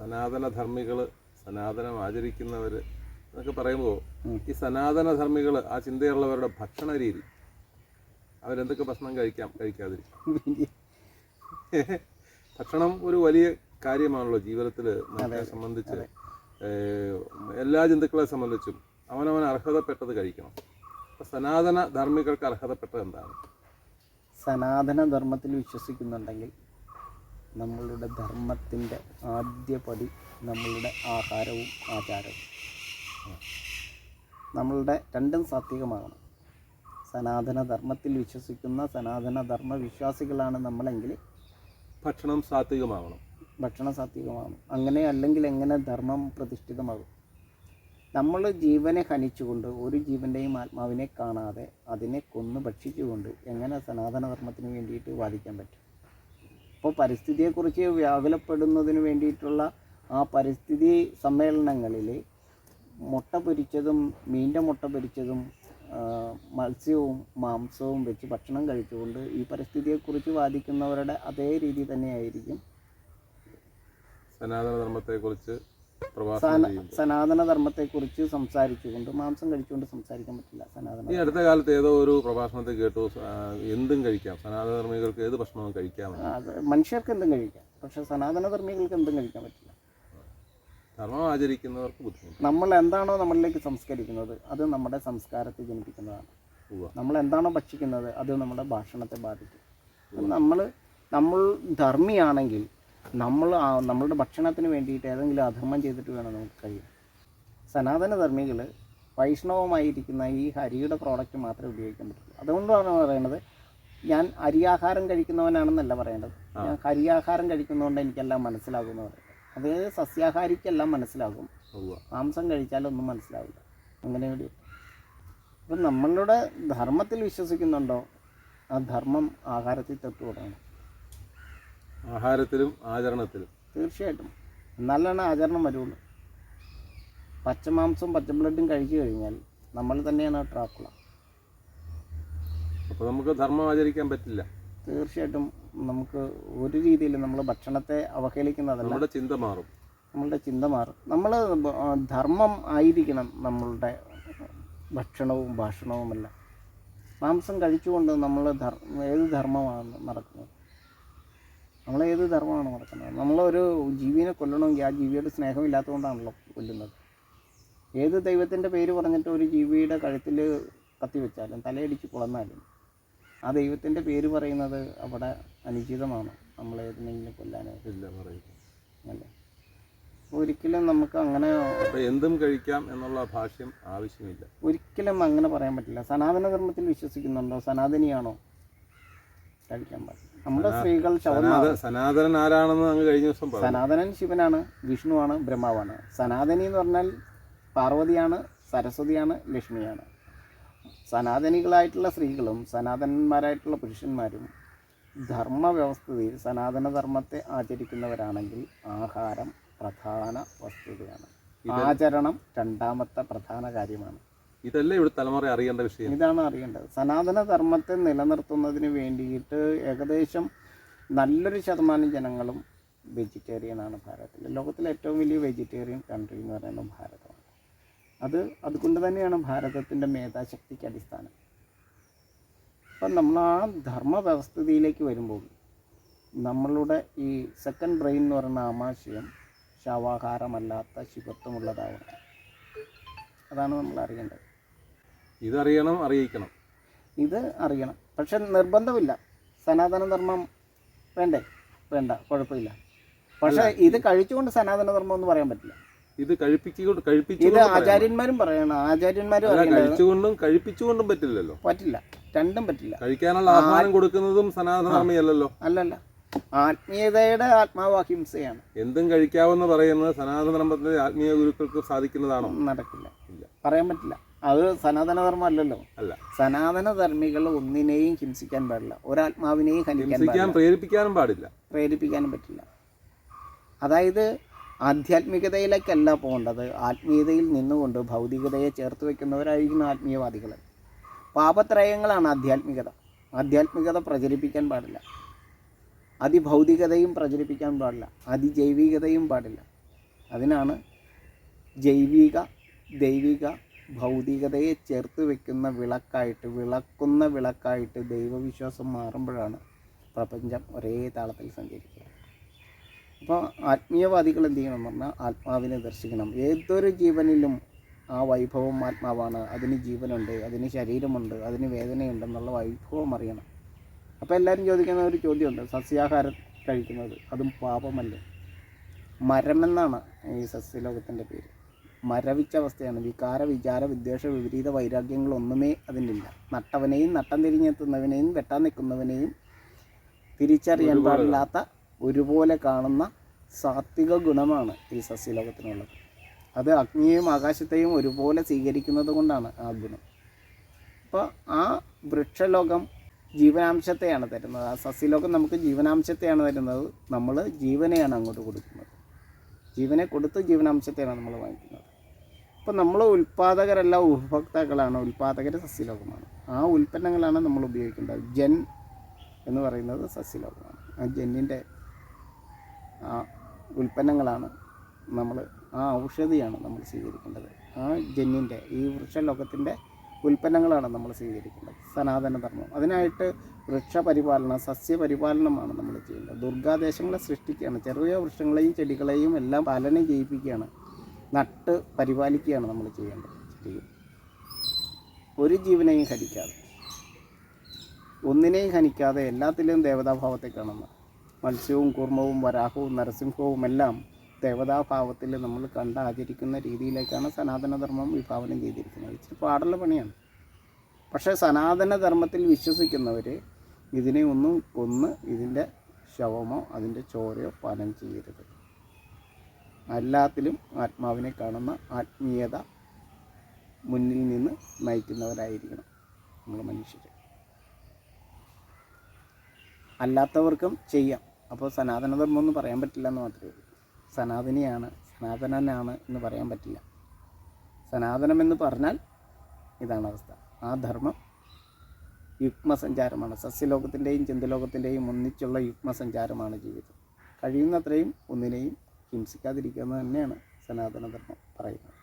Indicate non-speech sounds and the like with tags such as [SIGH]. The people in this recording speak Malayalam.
സനാതന ധർമ്മികൾ സനാതനം ആചരിക്കുന്നവർ എന്നൊക്കെ പറയുമ്പോൾ ഈ സനാതനധർമ്മികൾ ആ ചിന്തയുള്ളവരുടെ ഭക്ഷണ രീതി അവരെന്തൊക്കെ ഭക്ഷണം കഴിക്കാം കഴിക്കാതിരിക്കും? [LAUGHS] ഭക്ഷണം ഒരു വലിയ കാര്യമാണല്ലോ ജീവിതത്തിൽ നമ്മളെ സംബന്ധിച്ച്. എല്ലാ ജന്തുക്കളെ സംബന്ധിച്ചും അവനവൻ അർഹതപ്പെട്ടത് കഴിക്കണം. അപ്പം സനാതന ധർമ്മികൾക്ക് അർഹതപ്പെട്ടത് എന്താണ്? സനാതന ധർമ്മത്തിൽ വിശ്വസിക്കുന്നുണ്ടെങ്കിൽ നമ്മളുടെ ധർമ്മത്തിന്റെ ആദ്യ പടി നമ്മളുടെ ആഹാരവും ആചാരവും. നമ്മളുടെ രണ്ടും സാത്വികമാകണം. സനാതന ധർമ്മത്തിൽ വിശ്വസിക്കുന്ന സനാതന ധർമ്മ വിശ്വാസികളാണ് നമ്മളെങ്കിൽ ഭക്ഷണം സാത്വികമാകണം. ഭക്ഷണം സാത്വികമാകണം. അങ്ങനെ അല്ലെങ്കിൽ എങ്ങനെ ധർമ്മം പ്രതിഷ്ഠിതമാകും? നമ്മൾ ജീവനെ ഹനിച്ചുകൊണ്ട് ഒരു ജീവന്റെയും ആത്മാവിനെ കാണാതെ അതിനെ കൊന്നു ഭക്ഷിച്ചുകൊണ്ട് എങ്ങനെ സനാതനധർമ്മത്തിന് വേണ്ടിയിട്ട് വാദിക്കാൻ പറ്റും? അപ്പോൾ പരിസ്ഥിതിയെക്കുറിച്ച് വ്യാകുലപ്പെടുന്നതിന് വേണ്ടിയിട്ടുള്ള ആ പരിസ്ഥിതി സമ്മേളനങ്ങളിൽ മുട്ട പൊരിച്ചതും മീന്റെ മുട്ട പൊരിച്ചതും മത്സ്യവും മാംസവും വെച്ച് ഭക്ഷണം കഴിച്ചുകൊണ്ട് ഈ പരിസ്ഥിതിയെക്കുറിച്ച് വാദിക്കുന്നവരുടെ അതേ രീതി തന്നെയായിരിക്കും. സനാതന ധർമ്മത്തെക്കുറിച്ച് സനാതന ധർമ്മത്തെക്കുറിച്ച് സംസാരിച്ചുകൊണ്ട് മാംസം കഴിച്ചുകൊണ്ട് സംസാരിക്കാൻ പറ്റില്ല സനാതന ഈ അടുത്ത കാലത്ത് ഏതോ ഒരു പ്രഭാഷണത്തെ കേട്ടു എന്തും കഴിക്കാം. സനാതനധർമ്മികൾക്ക് ഏത് ഭക്ഷണവും കഴിക്കാം അത് മനുഷ്യർക്ക് എന്തും കഴിക്കാം. പക്ഷെ സനാതനധർമ്മികൾക്ക് എന്തും കഴിക്കാൻ പറ്റില്ല. ധർമ്മം ആചരിക്കുന്നവർക്ക് ബുദ്ധിമുട്ട് നമ്മൾ എന്താണോ നമ്മളിലേക്ക് സംസ്കരിക്കുന്നത് അത് നമ്മുടെ സംസ്കാരത്തെ ജനിപ്പിക്കുന്നതാണ്. നമ്മൾ എന്താണോ ഭക്ഷിക്കുന്നത് അത് നമ്മുടെ ഭാഷണത്തെ ബാധിക്കും. നമ്മൾ നമ്മൾ ധർമ്മിയാണെങ്കിൽ നമ്മൾ നമ്മളുടെ ഭക്ഷണത്തിന് വേണ്ടിയിട്ട് ഏതെങ്കിലും അധർമ്മം ചെയ്തിട്ട് വേണം നമുക്ക് കഴിയും സനാതന ധർമ്മികൾ വൈഷ്ണവമായിരിക്കുന്ന ഈ ഹരിയുടെ പ്രോഡക്റ്റ് മാത്രമേ ഉപയോഗിക്കാൻ പറ്റുള്ളൂ. അതുകൊണ്ടാണ് പറയുന്നത് ഞാൻ അരിയാഹാരം കഴിക്കുന്നവനാണെന്നല്ല പറയേണ്ടത്. ഞാൻ ഹരിയാഹാരം കഴിക്കുന്നതുകൊണ്ട് എനിക്കെല്ലാം മനസ്സിലാകുമെന്ന് പറയുന്നത്. അത് സസ്യാഹാരിക്കെല്ലാം മനസ്സിലാകും. മാംസം കഴിച്ചാലൊന്നും മനസ്സിലാവില്ല. അങ്ങനെ ഒരു അപ്പം നമ്മളുടെ ധർമ്മത്തിൽ വിശ്വസിക്കുന്നുണ്ടോ? ആ ധർമ്മം ആഹാരത്തിൽ തൊട്ട് തുടങ്ങണം ആഹാരത്തിലും ആചരണത്തിലും. തീർച്ചയായിട്ടും. എന്നാലാണ് ആചരണം വരുള്ളൂ. പച്ചമാംസവും പച്ചബ്ലഡും കഴിച്ചു കഴിഞ്ഞാൽ നമ്മൾ തന്നെയാണ് ട്രാക്കുള. അപ്പോൾ നമുക്ക് ധർമ്മം ആചരിക്കാൻ പറ്റില്ല. തീർച്ചയായിട്ടും നമുക്ക് ഒരു രീതിയിൽ നമ്മൾ ഭക്ഷണത്തെ അവഹേളിക്കുന്നതല്ല. നമ്മുടെ ചിന്ത മാറും. നമ്മളുടെ ചിന്ത മാറും. നമ്മൾ ധർമ്മം ആയിരിക്കണം നമ്മളുടെ ഭക്ഷണവും ഭാഷണവുമെല്ലാം. മാംസം കഴിച്ചുകൊണ്ട് നമ്മൾ ഏത് ധർമ്മമാണ് നടക്കുന്നത്? നമ്മൾ ഏത് ധർമ്മമാണ് നടക്കുന്നത്? നമ്മളൊരു ജീവിനെ കൊല്ലണമെങ്കിൽ ആ ജീവിയുടെ സ്നേഹമില്ലാത്തതുകൊണ്ടാണല്ലോ കൊല്ലുന്നത്. ഏത് ദൈവത്തിന്റെ പേര് പറഞ്ഞിട്ട് ഒരു ജീവിയുടെ കഴുത്തിൽ കത്തിവെച്ചാലും തലയടിച്ച് കൊളന്നാലും ആ ദൈവത്തിന്റെ പേര് പറയുന്നത് അവിടെ അനുചിതമാണ്. നമ്മൾ ഏതിനെങ്കിലും കൊല്ലാനായിട്ട്. ഇല്ല പറയും അല്ലേ? ഒരിക്കലും നമുക്ക് അങ്ങനെ എന്തും കഴിക്കാം എന്നുള്ള ഭാഷ്യം ആവശ്യമില്ല. ഒരിക്കലും അങ്ങനെ പറയാൻ പറ്റില്ല. സനാതന ധർമ്മത്തിൽ വിശ്വസിക്കുന്നുണ്ടോ? സനാതനിയാണോ? കഴിക്കാൻ പാടില്ല. നമ്മുടെ സ്ത്രീകൾ സനാതനൻ ആരാണെന്ന് അങ്ങ് കഴിഞ്ഞ ദിവസം സനാതനൻ ശിവനാണ് വിഷ്ണുവാണ് ബ്രഹ്മാവാണ്. സനാതനി എന്ന് പറഞ്ഞാൽ പാർവതിയാണ് സരസ്വതിയാണ് ലക്ഷ്മിയാണ്. സനാതനികളായിട്ടുള്ള സ്ത്രീകളും സനാതനന്മാരായിട്ടുള്ള പുരുഷന്മാരും ധർമ്മ വ്യവസ്ഥയിൽ സനാതന ധർമ്മത്തെ ആചരിക്കുന്നവരാണെങ്കിൽ ആഹാരം പ്രധാന വസ്തുതയാണ്. ആചരണം രണ്ടാമത്തെ പ്രധാന കാര്യമാണ്. ഇതല്ലേ ഇവിടെ തലമുറ അറിയേണ്ട വിഷയം. ഇതാണ് അറിയേണ്ടത്. സനാതന ധർമ്മത്തെ നിലനിർത്തുന്നതിന് വേണ്ടിയിട്ട് ഏകദേശം നല്ലൊരു ശതമാനം ജനങ്ങളും വെജിറ്റേറിയനാണ് ഭാരതത്തിൽ. ലോകത്തിലെ ഏറ്റവും വലിയ വെജിറ്റേറിയൻ കൺട്രി എന്ന് പറയുന്നത് ഭാരതമാണ്. അത് അതുകൊണ്ട് തന്നെയാണ് ഭാരതത്തിന്റെ മേധാശക്തിക്ക് അടിസ്ഥാനം. അപ്പം നമ്മൾ ആ ധർമ്മ വ്യവസ്ഥിതിയിലേക്ക് വരുമ്പോൾ നമ്മളുടെ ഈ സെക്കൻഡ് ബ്രെയിൻ എന്ന് പറയുന്ന ആമാശയം ശവാഹാരമല്ലാത്ത ശിവത്വമുള്ളതാവണം. അതാണ് നമ്മൾ അറിയേണ്ടത്. ഇതറിയണം അറിയിക്കണം. ഇത് അറിയണം. പക്ഷെ നിർബന്ധമില്ല. സനാതന ധർമ്മം വേണ്ടേ? വേണ്ട കുഴപ്പമില്ല. പക്ഷെ ഇത് കഴിച്ചുകൊണ്ട് സനാതന ധർമ്മം എന്ന് പറയാൻ പറ്റില്ല. ഇത് കഴിപ്പിച്ചുകൊണ്ട് ഇത് കഴിപ്പിച്ചുകൊണ്ട് പറയാം. ആചാര്യന്മാരും പറയണം. ആചാര്യന്മാരും കഴിച്ചുകൊണ്ടും കഴിപ്പിച്ചുകൊണ്ടും പറ്റില്ലല്ലോ. പറ്റില്ല. രണ്ടും പറ്റില്ല. കഴിക്കാനുള്ള ആഹ്വാനം കൊടുക്കുന്നതും സനാതന ധർമ്മിയല്ലല്ലോ അല്ലല്ല. ആത്മീയതയുടെ ആത്മാവ് അഹിംസയാണ് എന്തും കഴിക്കാവെന്ന് പറയുന്നത് സനാതന ധർമ്മത്തിലെ ആത്മീയ ഗുരുക്കൾക്ക് സാധിക്കുന്നതാണോ? നടക്കില്ല. ഇല്ല. പറയാൻ പറ്റില്ല. അത് സനാതനധർമ്മം അല്ലല്ലോ. അല്ല. സനാതനധർമ്മികൾ ഒന്നിനെയും ഹിംസിക്കാൻ പാടില്ല. ഒരാത്മാവിനെയും ഹനിക്കാൻ പാടില്ല. പ്രേരിപ്പിക്കാനും പാടില്ല. പ്രേരിപ്പിക്കാനും പറ്റില്ല. അതായത് ആധ്യാത്മികതയിലേക്കല്ല പോകേണ്ടത്. ആത്മീയതയിൽ നിന്നുകൊണ്ട് ഭൗതികതയെ ചേർത്ത് വെക്കുന്നവരായിരിക്കും ആത്മീയവാദികൾ പാപത്രയങ്ങളാണ് ആധ്യാത്മികത. ആധ്യാത്മികത പ്രചരിപ്പിക്കാൻ പാടില്ല. അതിഭൗതികതയും പ്രചരിപ്പിക്കാൻ പാടില്ല. അതിജൈവികതയും പാടില്ല. അതിനാണ് ജൈവിക ദൈവിക ഭൗതികതയെ ചേർത്ത് വെക്കുന്ന വിളക്കായിട്ട് വിളക്കുന്ന വിളക്കായിട്ട് ദൈവവിശ്വാസം മാറുമ്പോഴാണ് പ്രപഞ്ചം ഒരേ താളത്തിൽ സഞ്ചരിക്കുക. അപ്പോൾ ആത്മീയവാദികൾ എന്ത് ചെയ്യണം പറഞ്ഞാൽ ആത്മാവിനെ ദർശിക്കണം. ഏതൊരു ജീവനിലും ആ വൈഭവം ആത്മാവാണ്. അതിന് ജീവനുണ്ട് അതിന് ശരീരമുണ്ട് അതിന് വേദനയുണ്ടെന്നുള്ള വൈഭവം അറിയണം. അപ്പോൾ എല്ലാവരും ചോദിക്കുന്ന ഒരു ചോദ്യമുണ്ട്. സസ്യാഹാരം കഴിക്കുന്നത് അതും പാപമല്ലേ? മരമെന്നാണ് ഈ സസ്യലോകത്തിന്റെ പേര്. മരവിച്ച അവസ്ഥയാണ്. വികാര വിചാര വിദ്വേഷ വിപരീത വൈരാഗ്യങ്ങളൊന്നുമേ അതിനില്ല. നട്ടവനെയും നട്ടം തിരിഞ്ഞെത്തുന്നവനെയും വെട്ടാൻ നിൽക്കുന്നവനെയും തിരിച്ചറിയാൻ പാടില്ലാത്ത ഒരുപോലെ കാണുന്ന സാത്വിക ഗുണമാണ് ഈ സസ്യലോകത്തിനുള്ളത്. അത് അഗ്നിയെയും ആകാശത്തെയും ഒരുപോലെ സ്വീകരിക്കുന്നത് കൊണ്ടാണ് ആ ഗുണം. അപ്പോൾ ആ വൃക്ഷലോകം ജീവനാംശത്തെയാണ് തരുന്നത്. ആ സസ്യലോകം നമുക്ക് ജീവനാംശത്തെയാണ് തരുന്നത്. നമ്മൾ ജീവനെയാണ് അങ്ങോട്ട് കൊടുക്കുന്നത്. ജീവനെ കൊടുത്ത് ജീവനാംശത്തെയാണ് നമ്മൾ വാങ്ങിക്കുന്നത്. അപ്പോൾ നമ്മൾ ഉൽപ്പാദകരല്ല ഉപഭോക്താക്കളാണ്. ഉൽപ്പാദകർ സസ്യലോകമാണ്. ആ ഉൽപ്പന്നങ്ങളാണ് നമ്മൾ ഉപയോഗിക്കേണ്ടത്. ജൻ എന്ന് പറയുന്നത് സസ്യലോകമാണ്. ആ ജന്നിന്റെ ആ ഉൽപ്പന്നങ്ങളാണ് നമ്മൾ ആ ഔഷധിയാണ് നമ്മൾ സ്വീകരിക്കേണ്ടത്. ആ ജന്നിന്റെ ഈ വൃക്ഷലോകത്തിന്റെ ഉൽപ്പന്നങ്ങളാണ് നമ്മൾ സ്വീകരിക്കേണ്ടത്. സനാതന ധർമ്മം അതിനായിട്ട് വൃക്ഷപരിപാലനം സസ്യപരിപാലനമാണ് നമ്മൾ ചെയ്യേണ്ടത്. ദുർഗാദേശങ്ങളെ സൃഷ്ടിക്കുകയാണ്. ചെറിയ വൃക്ഷങ്ങളെയും ചെടികളെയും എല്ലാം പാലനം ചെയ്യിപ്പിക്കുകയാണ്. നട്ട് പരിപാലിക്കുകയാണ് നമ്മൾ ചെയ്യേണ്ടത്. ചെയ്യും ഒരു ജീവനെയും ഹനിക്കാതെ ഒന്നിനെയും ഹനിക്കാതെ എല്ലാത്തിലും ദേവതാഭാവത്തെ കാണുന്ന മത്സ്യവും കുർമ്മവും വരാഹവും നരസിംഹവും എല്ലാം ദേവതാഭാവത്തിൽ നമ്മൾ കണ്ട് ആചരിക്കുന്ന രീതിയിലേക്കാണ് സനാതനധർമ്മം വിഭാവനം ചെയ്തിരിക്കുന്നത്. ഇച്ചിരി പാടുള്ള പണിയാണ്. പക്ഷേ സനാതനധർമ്മത്തിൽ വിശ്വസിക്കുന്നവർ ഇതിനെ ഒന്നും കൊന്ന് ഇതിന്റെ ശവമോ അതിന്റെ ചോരയോ പാനം ചെയ്യരുത്. എല്ലാത്തിലും ആത്മാവിനെ കാണുന്ന ആത്മീയത മുന്നിൽ നിന്ന് നയിക്കുന്നവരായിരിക്കണം നമ്മൾ മനുഷ്യർ. അല്ലാത്തവർക്കും ചെയ്യാം. അപ്പോൾ സനാതനധർമ്മം എന്ന് പറയാൻ പറ്റില്ല എന്ന് മാത്രമേ ഉള്ളൂ. സനാതനിയാണ് സനാതനനാണ് എന്ന് പറയാൻ പറ്റില്ല. സനാതനമെന്ന് പറഞ്ഞാൽ ഇതാണ് അവസ്ഥ. ആ ധർമ്മം യുഗ്മസഞ്ചാരമാണ്. സസ്യലോകത്തിന്റെയും ചിന്തലോകത്തിന്റെയും ഒന്നിച്ചുള്ള യുഗ്മസഞ്ചാരമാണ് ജീവിതം. കഴിയുന്നത്രയും ഒന്നിനെയും ഹിംസിക്കാതിരിക്കുക എന്ന് തന്നെയാണ് സനാതനധർമ്മം പറയുന്നത്.